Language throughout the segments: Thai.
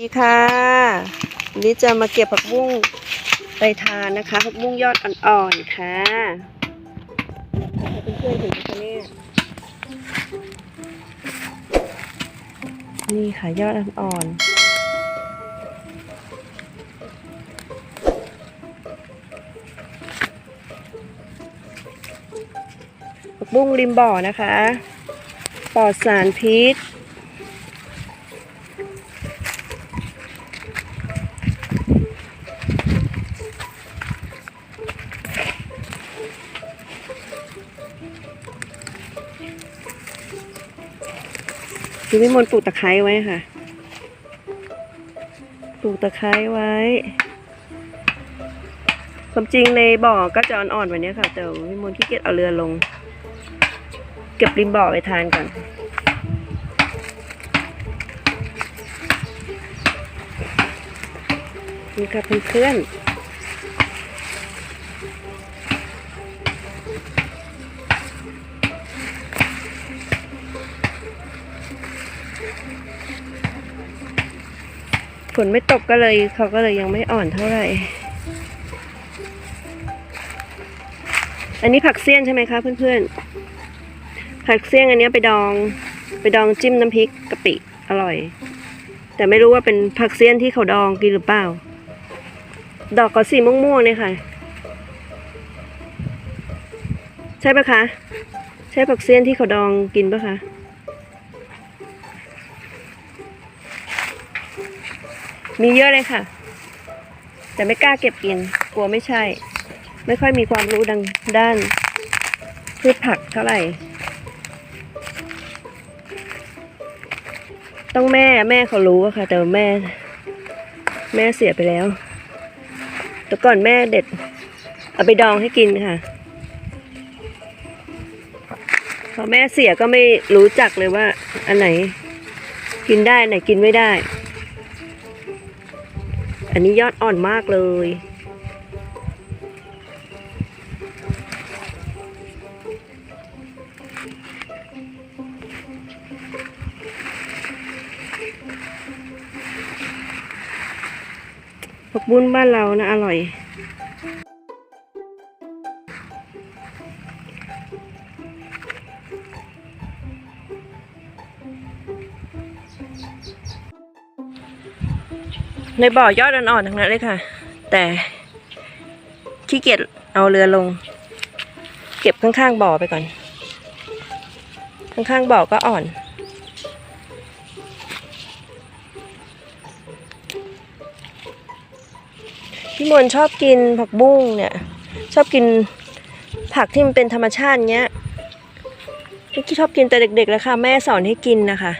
ดีค่ะวันนี้จะมาเก็บผักบุ้งไปทานนะคะผักบุ้งยอดอ่อนๆค่ะเพื่อนๆเห็นไหมคะเนี่ยนี่ค่ะยอดอ่อนๆผักบุ้งริมบ่อนะคะปลอดสารพิษ คือพี่มนปลูกตะไคร้ไว้ค่ะ ปลูกตะไคร้ไว้ความจริงในบ่อก็จะอ่อนๆแบบนี้ค่ะ แต่พี่มนขี้เกียจเอาเรือลง เก็บริมบ่อไปทานก่อนนี่ค่ะเพื่อนๆ ฝนไม่ตกก็เลยเขาก็เลยยังไม่อ่อนเท่าไหร่ อันนี้ผักเสี้ยนใช่ไหมคะเพื่อนๆ ผักเสี้ยนอันนี้ไปดอง ไปดองจิ้มน้ำพริกกะปิอร่อย แต่ไม่รู้ว่าเป็นผักเสี้ยนที่เขาดองกินหรือเปล่า ดอกก็สีม่วงๆเนี่ยค่ะ ใช่ปะคะ ใช่ผักเสี้ยนที่เขาดองกินปะคะ มีเยอะเลยค่ะ แต่ไม่กล้าเก็บกิน กลัวไม่ใช่ ไม่ค่อยมีความรู้ดังด้านพืชผักเท่าไหร่ ต้องแม่แม่เขารู้อะค่ะ แต่แม่ แม่เสียไปแล้ว แต่ก่อนแม่เด็ด เอาไปดองให้กินค่ะพอแม่เสียก็ไม่รู้จักเลยว่า อันไหน กินได้อันไหนกินไม่ได้ อันนี้ยอดอ่อนมากเลย ผักบุ้นบ้านเรานะ อร่อย ในบ่อยอดอ่อนๆทั้งนั้นเลยค่ะ แต่ขี้เกียจเอาเรือลง เก็บข้างๆบ่อไปก่อน ข้างๆบ่อก็อ่อน พี่มนชอบกินผักบุ้งเนี่ย ชอบกินผักที่มันเป็นธรรมชาติเงี้ยที่ชอบกินแต่เด็กๆแล้วค่ะ แม่สอนให้กินนะคะ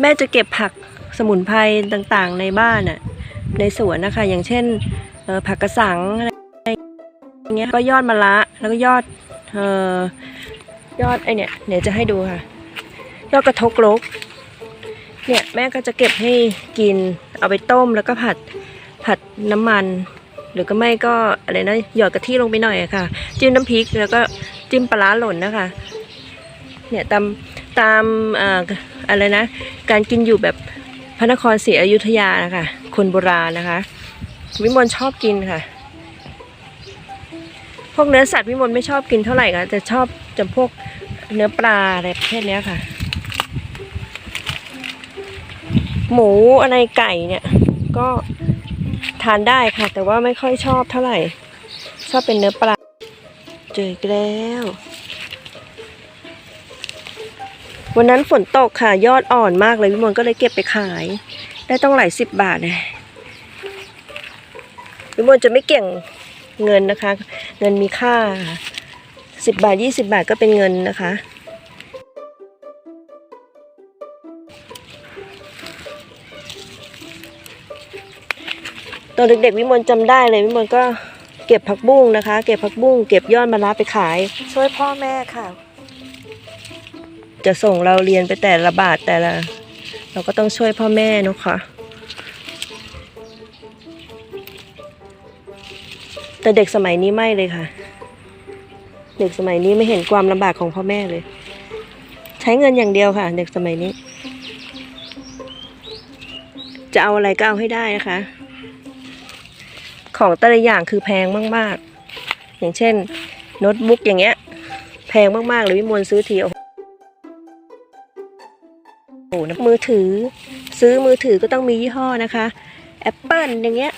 แม่จะเก็บผักสมุนไพรต่างๆในบ้านน่ะ ในสวนนะคะ อย่างเช่นผักกระสังอะไรอย่างเงี้ยก็ยอดมะระแล้วก็ยอดเอ่อยอดไอเนี่ยเดี๋ยวจะให้ดูค่ะ ยอดกระทกลก เนี่ยแม่ก็จะเก็บให้กินเอาไปต้มแล้วก็ผัดผัดน้ำมัน หรือก็ไม่ก็อะไรนะหยอดกะทิลงไปหน่อยค่ะ จิ้มน้ำพริกแล้วก็จิ้มปลาร้าหล่นนะคะ เนี่ยตามตามเอ่ออะไรนะ การกินอยู่แบบพระนครศรีอยุธยานะคะ คนโบราณนะคะ วิมลชอบกินค่ะ พวกเนื้อสัตว์วิมลไม่ชอบกินเท่าไหร่ค่ะจะชอบจำพวกเนื้อปลาอะไรประเภทนี้ค่ะ หมูอะไรไก่เนี่ย ก็ทานได้ค่ะ แต่ว่าไม่ค่อยชอบเท่าไหร่ ชอบเป็นเนื้อปลา เจอแล้ว วันนั้นฝนตกค่ะ ยอดอ่อนมากเลยพี่มนก็เลยเก็บไปขาย ได้ต้องหลายสิบบาทเลยพี่มนต์จะไม่เกี่ยงเงินนะคะ เงินมีค่าสิบบาทยี่สิบาทก็เป็นเงินนะคะตอนเด็กๆวิมลจำได้เลยวิมลก็เก็บผักบุ้งนะคะ เก็บผักบุ้งเก็บยอดมะระไปขาย ช่วยพ่อแม่ค่ะ จะส่งเราเรียนไปแต่ละบาทแต่ละ เราก็ต้องช่วยพ่อแม่เนอะค่ะ แต่เด็กสมัยนี้ไม่เลยค่ะ เด็กสมัยนี้ไม่เห็นความลำบากของพ่อแม่เลย ใช้เงินอย่างเดียวค่ะ เด็กสมัยนี้ จะเอาอะไรก็เอาให้ได้นะคะ ของแต่ละอย่างคือแพงมาก ๆ อย่างเช่นโน้ตบุ๊กอย่างเงี้ย แพงมาก ๆ เลยวิมลซื้อทีโอ้โห นะมือถือ ซื้อมือถือก็ต้องมียี่ห้อนะคะ Apple อย่างเงี้ย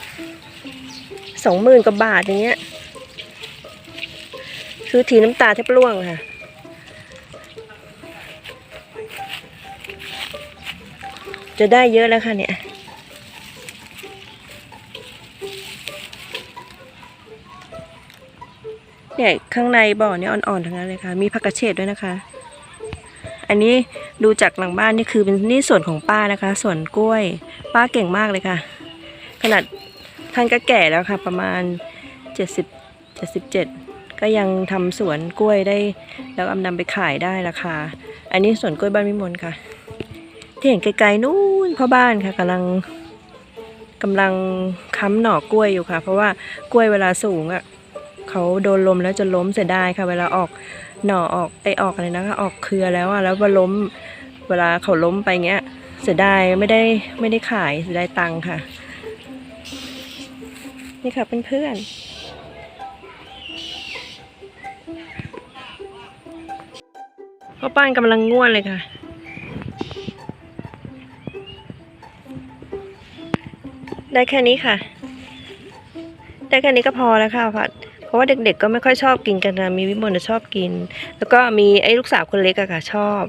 สองหมื่นกว่าบาทอย่างเงี้ยซื้อทีน้ำตาแทบร่วงค่ะ จะได้เยอะแล้วค่ะเนี่ยเนี่ยข้างในบ่อเนี่ยอ่อนๆทั้งนั้นเลยค่ะ มีผักกระเฉดด้วยนะคะ อันนี้ ดูจากหลังบ้านนี่คือเป็นนี่ส่วนของป้านะคะส่วนกล้วย ป้าเก่งมากเลยค่ะ ขนาดท่านก็แก่แล้วค่ะ ประมาณเจ็ดสิบเจ็ดสิบเจ็ดก็ยังทำสวนกล้วยได้ แล้วเอานำไปขายได้ราคา อันนี้สวนกล้วยบ้านมิมลค่ะ ที่เห็นไกลๆนู่นพ่อบ้านค่ะกำลังกำลังค้ำหน่อกล้วยอยู่ค่ะ เพราะว่ากล้วยเวลาสูงอะ เขาโดนลมแล้วจะล้มเสียดายค่ะ เวลาออกหน่อออกไอออกอะไรนะคะออกเครือแล้วอะแล้วมาล้มเวลาเขาล้มไปเงี้ย เสียดายไม่ได้ไม่ได้ขายเสียดายตังค์ค่ะ นี่ค่ะเพื่อนๆพ่อป้านกำลังง่วนเลยค่ะ ได้แค่นี้ค่ะ ได้แค่นี้ก็พอแล้วค่ะผัด ราะว่าเด็กๆก็ไม่ค่อยชอบกินกันนะมีวิมลชอบกิน แล้วก็มีไอ้ลูกสาวคนเล็กอะค่ะชอบ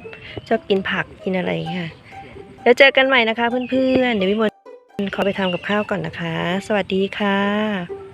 ชอบกินผักกินอะไรค่ะแล้วเจอกันใหม่นะคะเพื่อนๆเดี๋ยววิมลขอไปทำกับข้าวก่อนนะคะ สวัสดีค่ะ